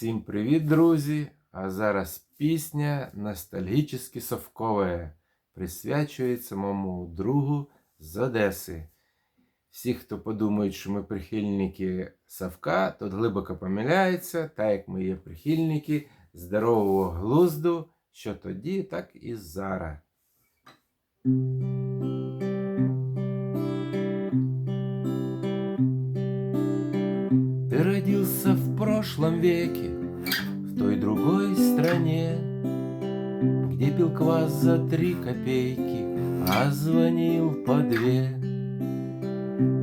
Всім привіт, друзі! А зараз пісня ностальгічно совкова присвячується моєму другу з Одеси. Всі, хто подумають, що ми прихильники Савка, тот глибоко помиляється, так як ми є прихильники здорового глузду, що тоді, так і зараз. Прошлом веке, в той другой стране, Где пил квас за три копейки, а звонил по две.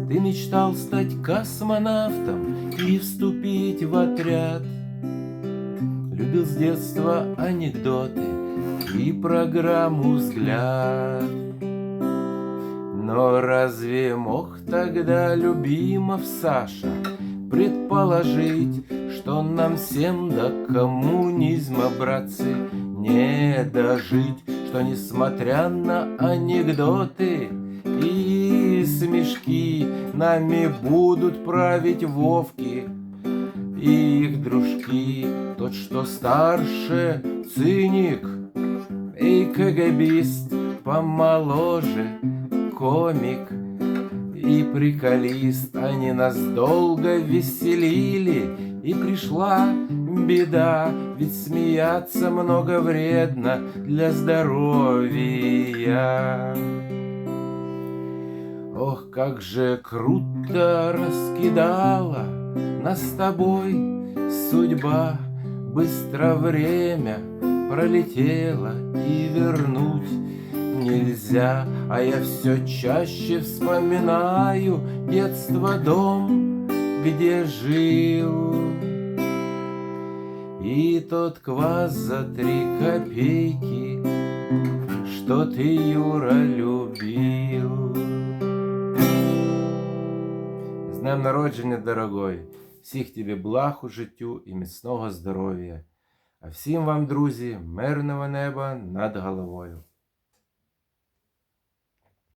Ты мечтал стать космонавтом и вступить в отряд. Любил с детства анекдоты и программу «Взгляд». Но разве мог тогда Любимов Саша предположить, что нам всем до коммунизма, братцы, не дожить, что несмотря на анекдоты и смешки, нами будут править Вовки. И их дружки, тот, что старше, циник, и КГБист помоложе, комик и приколист. Они нас долго веселили, и пришла беда, ведь смеяться много вредно для здоровья. Ох, как же круто раскидала нас с тобой судьба, Быстро время пролетело и вернуть нельзя, а я все чаще вспоминаю детство, дом, где жил. И тот квас за три копейки, что ты, Юра, любил. З днем народження, дорогой! Всіх тобі благ у життю і міцного здоров'я. А всім вам, друзі, мирного неба над головою.